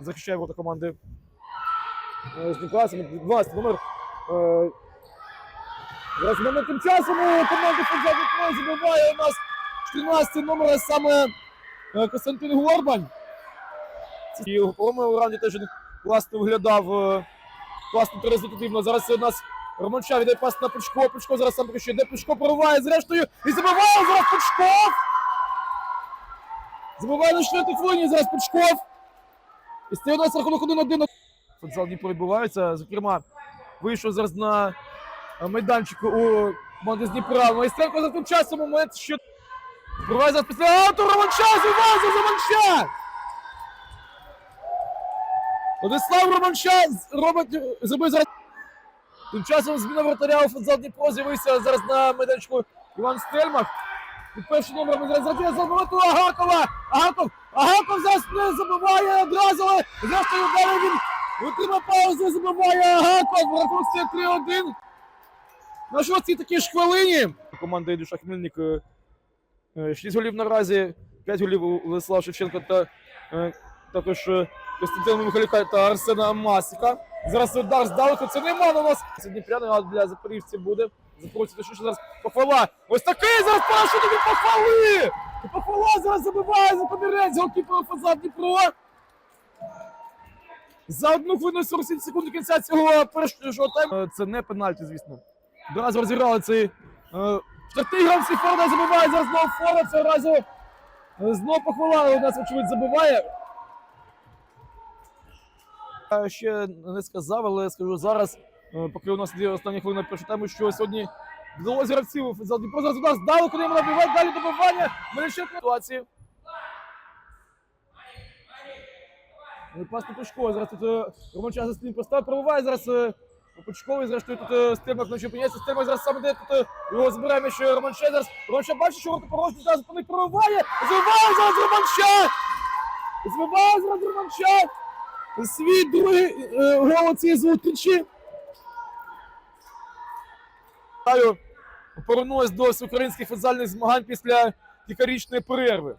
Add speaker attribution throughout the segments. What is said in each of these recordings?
Speaker 1: Захищає ворота команди е, з Ніколасом. 12 номер. Е, Розміним тим часом у команди Фонзані забиває у нас 14 номер саме е, Костянтин Горбань. І у у раунді теж класно виглядав. Класно та результативно. Зараз у нас Романча віддає пас на Пучко. Пучко зараз сам ще йде. Пучко прориває зрештою і забиває зараз Пучков. Забиває на четвертій хвилині зараз Пучков. І стає у нас рахунок 1-1. Футзал Дніпро відбувається. Зокрема, вийшов зараз на е, майданчику у команди з Дніпра. Майстренко за тим часом момент, що Прориває зараз після ауту Романча. Забиває за Романча. Владислав Романча робить е, забив зараз. Тим часом зміна вратаря у футзал Дніпро з'явився зараз на майданчику Іван Стельмах. Під першим номером зараз забивати Агакова. Агаков, Агаков зараз не забиває одразу, але зрештою далі він отримав паузу, забиває Агаков. Рахунок стає 3-1. На шостій такій ж хвилині. Команда Ілюша Хмельник. 6 голів наразі, 5 голів у Владислава Шевченка та е, також е, Костянтина Михайлюка та Арсена Масіка. Зараз удар здалеку. Це нема у нас. Це Дніпряний, а для запоріжців буде. Запорожці, то що зараз похвала. Ось такий зараз парашут від похвали! І похвала зараз забиває за побірець голкіпера Фаза Дніпро. За одну хвилину 47 секунд до кінця цього першого тайму. Е, Це не пенальті, звісно. Одразу розіграли цей е, Штатий гравці Форда забиває зараз знову Форда. Цього разу е, знову похвала у нас, очевидь, забиває. Ще не сказав, але скажу зараз, е, поки у нас є остання хвилина першого тайму, що сьогодні вдалося гравців за Дніпро зараз удар здалеку, не набиває, далі добивання. Мерещенко ситуації. Ну, Пас Пучкова. Зараз тут е, Романча за стін поставив, пробиває зараз е, Пучковий, зрештою тут е, Стельмак на чемпіонаті. Стельмак зараз саме де тут його збирає між Романча. Зараз Романча бачить, що ворота порожні, зараз по них прориває. Збиває зараз Романча! Збиває зараз Романча! Свій другий е, гол цій зустрічі. Повернулась до українських футзальних змагань після кількарічної перерви.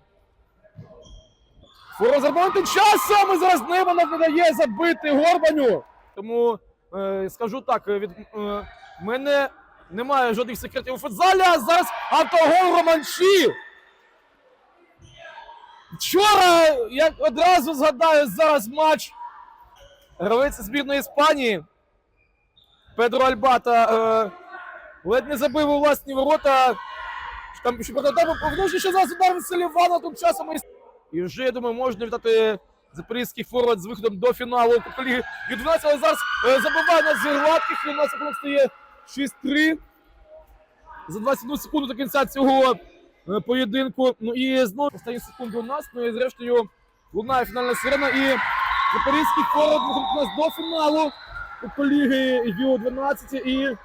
Speaker 1: Форозарбон тим часом і зараз Нейманов не дає забити Горбаню. Тому е, скажу так, від е, мене немає жодних секретів у футзалі, а зараз автогол Романчі. Вчора, я одразу згадаю зараз матч гравець збірної Іспанії Педро Альбата е, ледь не забив у власні ворота. Там ще там вночі ще зараз удар від Селівана тим часом. і вже, я думаю, можна вітати запорізький форвард з виходом до фіналу Ліги Ю-12, але зараз е, забиває нас з і у нас стає 6-3. За 21 секунду до кінця цього е, поєдинку. Ну і знову останні секунди у нас. Ну і зрештою лунає фінальна сирена. І запорізький форум у нас до фіналу Кубка Ліги Ю-12. І